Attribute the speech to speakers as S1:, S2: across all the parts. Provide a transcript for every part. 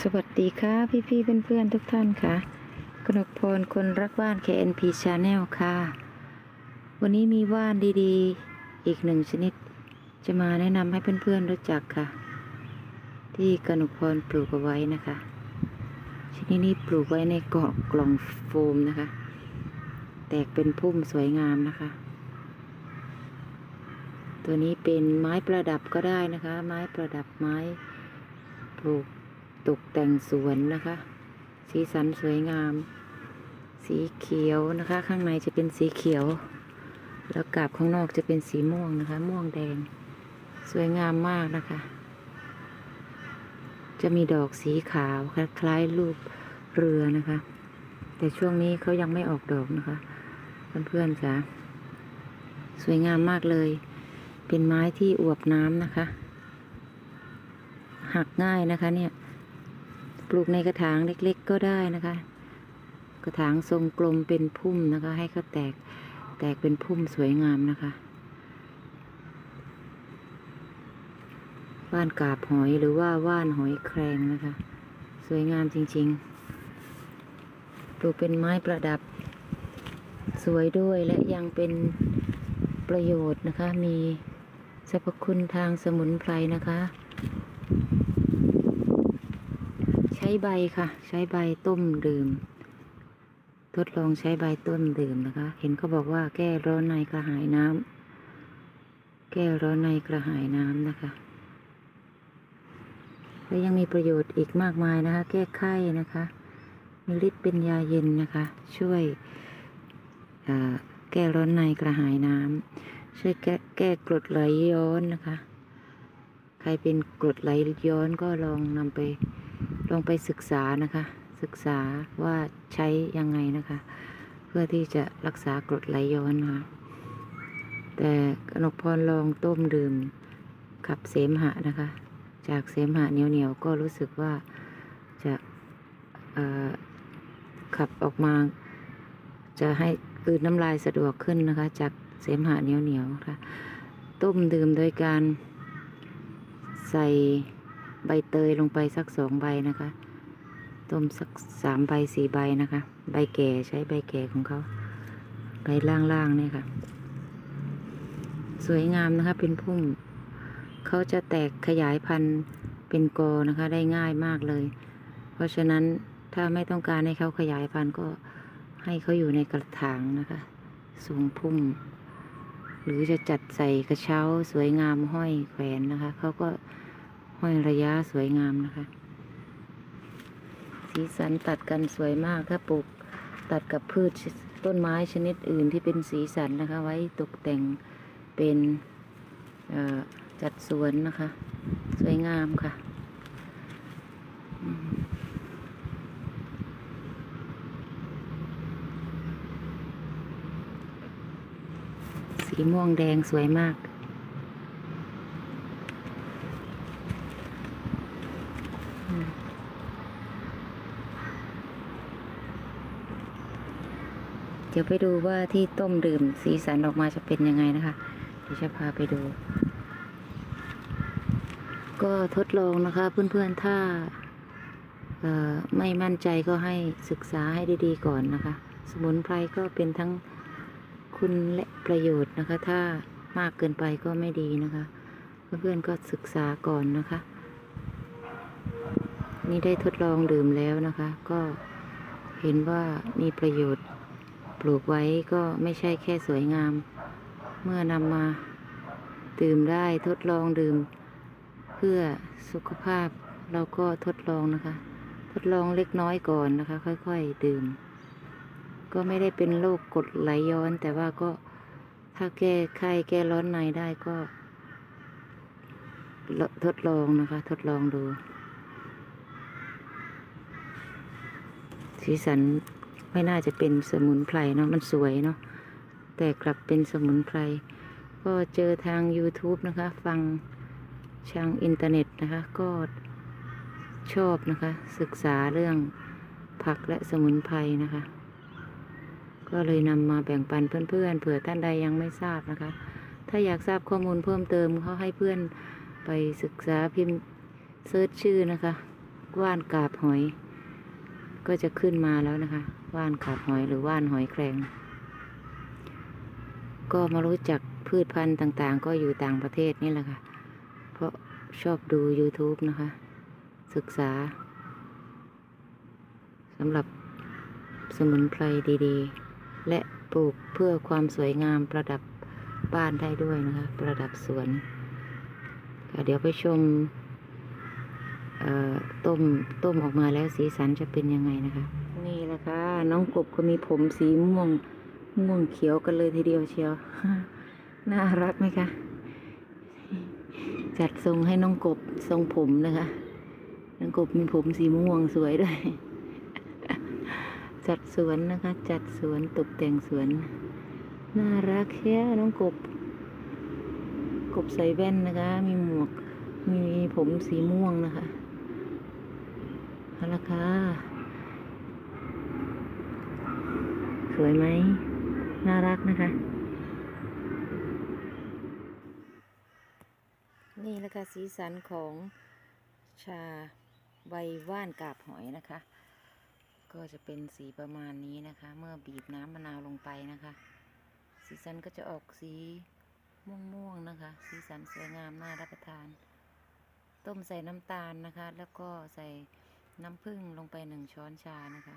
S1: สวัสดีค่ะพี่พี่ๆเพื่อนๆทุกท่านค่ะกนกพรคนรักว่าน KNP Channel ค่ะ วันนี้มีว่านดีๆ อีกหนึ่งชนิด จะมาแนะนำให้เพื่อนๆรู้จักค่ะ ที่กนกพรปลูกเอาไว้นะคะ ชนิดนี้ปลูกไว้ในกล่องกล่องโฟมนะคะ แตกเป็นพุ่มสวยงามนะคะ ตัวนี้เป็นไม้ประดับก็ได้นะคะ ไม้ประดับไม้ปลูก ตกแต่งสวนนะคะ สีสันสวยงาม สีเขียวนะคะ ข้างในจะเป็นสีเขียว แล้วกาบข้างนอกจะเป็นสีม่วงนะคะ ม่วงแดง สวยงามมากนะคะ จะมีดอกสีขาวคล้ายรูปเรือนะคะ แต่ช่วงนี้เขายังไม่ออกดอกนะคะเพื่อนๆจ้ะสวยงามมากเลย เป็นไม้ที่อวบน้ำนะคะ หักง่ายนะคะเนี่ย ลูกในกระถางเล็ก ๆ ก็ได้นะคะ กระถางทรงกลมเป็นพุ่มนะคะ ให้เขาแตกแตกเป็นพุ่มสวยงามนะคะว่านกาบหอยหรือว่าว่านหอยแครงนะคะ สวยงามจริง ๆ ปลูกเป็นไม้ประดับ สวยด้วยและยังเป็นประโยชน์นะคะ มีสรรพคุณทางสมุนไพรนะคะ ช้ใบค่ะ ใช้ใบต้มดื่ม ทดลองใช้ใบต้มดื่มนะคะ เห็นเขาบอกว่าแก้ร้อนในกระหายน้ำแก้ร้อนในกระหายน้ำนะคะและยังมีประโยชน์อีกมากมายนะคะ แก้ไข้นะคะมีฤทธิ์เป็นยาเย็นนะคะ ช่วยแก้ร้อนในกระหายน้ำช่วยแก้แก้กรดไหลย้อนนะคะ ใครเป็นกรดไหลย้อนก็ลองนำไป ลองไปศึกษานะคะ ศึกษาว่าใช้ยังไงนะคะ เพื่อที่จะรักษากรดไหลย้อนนะคะ แต่กนกพรลองต้มดื่มขับเสมหะนะคะ จากเสมหะเหนียวๆก็รู้สึกว่าจะขับออกมา จะให้กลืนน้ำลายสะดวกขึ้นนะคะ จากเสมหะเหนียวๆค่ะต้มดื่มโดยการใส่ ใบเตยลงไปสักสองใบนะคะ ต้มสักสามใบสี่ใบนะคะ ใบแก่ใช้ใบแก่ของเขาใบล่างๆเนี่ยค่ะ สวยงามนะคะเป็นพุ่ม เขาจะแตกขยายพันธุ์เป็นกอนะคะ ได้ง่ายมากเลย เพราะฉะนั้นถ้าไม่ต้องการให้เขาขยายพันธุ์ก็ให้เขาอยู่ในกระถางนะคะสูงพุ่ม หรือจะจัดใส่กระเช้าสวยงามห้อยแขวนนะคะ เขาก็ ห้อยระยะสวยงามนะคะ สีสันตัดกันสวยมากถ้าปลูกตัดกับพืชต้นไม้ชนิดอื่นที่เป็นสีสันนะคะ ไว้ตกแต่งเป็นจัดสวนนะคะ สวยงามค่ะสีม่วงแดงสวยมาก เดี๋ยวไปดูว่าที่ต้มดื่มสีสันออกมาจะเป็นยังไงนะคะ เดี๋ยวจะพาไปดู ก็ทดลองนะคะเพื่อนๆถ้าไม่มั่นใจก็ให้ศึกษาให้ดีๆก่อนนะคะ สมุนไพรก็เป็นทั้งคุณและประโยชน์นะคะ ถ้ามากเกินไปก็ไม่ดีนะคะ เพื่อนๆก็ศึกษาก่อนนะคะ นี่ได้ทดลองดื่มแล้วนะคะ ก็เห็นว่ามีประโยชน์ ปลูกไว้ก็ไม่ใช่แค่สวยงาม เมื่อนำมา ดื่มได้ทดลองดื่ม เพื่อสุขภาพเราก็ทดลองนะคะ ทดลองเล็กน้อยก่อนนะคะ ค่อยๆ ดื่ม ก็ไม่ได้เป็นโรคกดไหลย้อน แต่ว่าก็ถ้าแก้ไข้แก้ร้อนในได้ก็ทดลองนะคะ ทดลองดู สีสัน ไม่น่าจะเป็นสมุนไพรเนาะมันสวยเนาะแต่กลับเป็นสมุนไพร ก็เจอทาง YouTube นะคะ ฟังทางอินเทอร์เน็ตนะคะ ก็ชอบนะคะ ศึกษาเรื่องผักและสมุนไพรนะคะ ก็เลยนำมาแบ่งปันเพื่อนๆเผื่อท่านใดยังไม่ทราบนะคะ ถ้าอยากทราบข้อมูลเพิ่มเติมเขาให้เพื่อนไปศึกษาพิมพ์เซิร์ชชื่อนะคะ ว่านกาบหอย ก็จะขึ้นมาแล้วนะคะ ว่านกาบหอยหรือว่านหอยแครง ก็มารู้จักพืชพันธุ์ต่างๆ ก็อยู่ต่างประเทศนี่แหละค่ะ เพราะชอบดู YouTube นะคะ ศึกษาสำหรับสมุนไพรดีๆ และปลูกเพื่อความสวยงามประดับบ้านได้ด้วยนะคะ ประดับสวนค่ะเดี๋ยวไปชมเอ่อต้มต้มออกมาแล้วสีสันจะเป็นยังไงนะคะ ค่ะ น้องกบก็มีผมสีม่วง ม่วงเขียวกันเลยทีเดียวเชียว น่ารักไหมคะ จัดทรงให้น้องกบทรงผมนะคะ น้องกบมีผมสีม่วงสวยด้วย จัดสวนนะคะ จัดสวนตกแต่งสวน น่ารักเชียวน้องกบ กบใส่แว่นนะคะ มีหมวก มีผมสีม่วงนะคะเอาละค่ะ สวยไหม น่ารักนะคะ นี่แหละค่ะสีสันของชาใบว่านกาบหอยนะคะ ก็จะเป็นสีประมาณนี้นะคะ เมื่อบีบน้ำมะนาวลงไปนะคะ สีสันก็จะออกสีม่วงๆนะคะ สีสันสวยงามน่ารับประทาน ต้มใส่น้ำตาลนะคะ แล้วก็ใส่น้ำผึ้งลงไปหนึ่งช้อนชานะคะ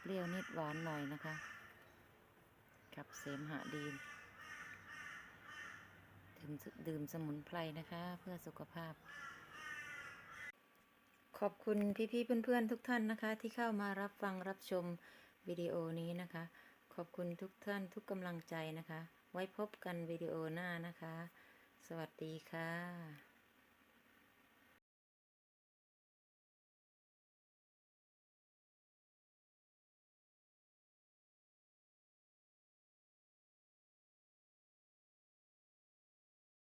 S1: เปรี้ยวนิดหวานหน่อยนะคะกับเสมหะดีดื่มดื่มสมุนไพรนะคะ เพื่อสุขภาพ ขอบคุณพี่ๆเพื่อนๆทุกท่านนะคะ ที่เข้ามารับฟังรับชมวิดีโอนี้นะคะ ขอบคุณทุกท่านทุกกำลังใจนะคะ ไว้พบกันวิดีโอหน้านะคะ สวัสดีค่ะ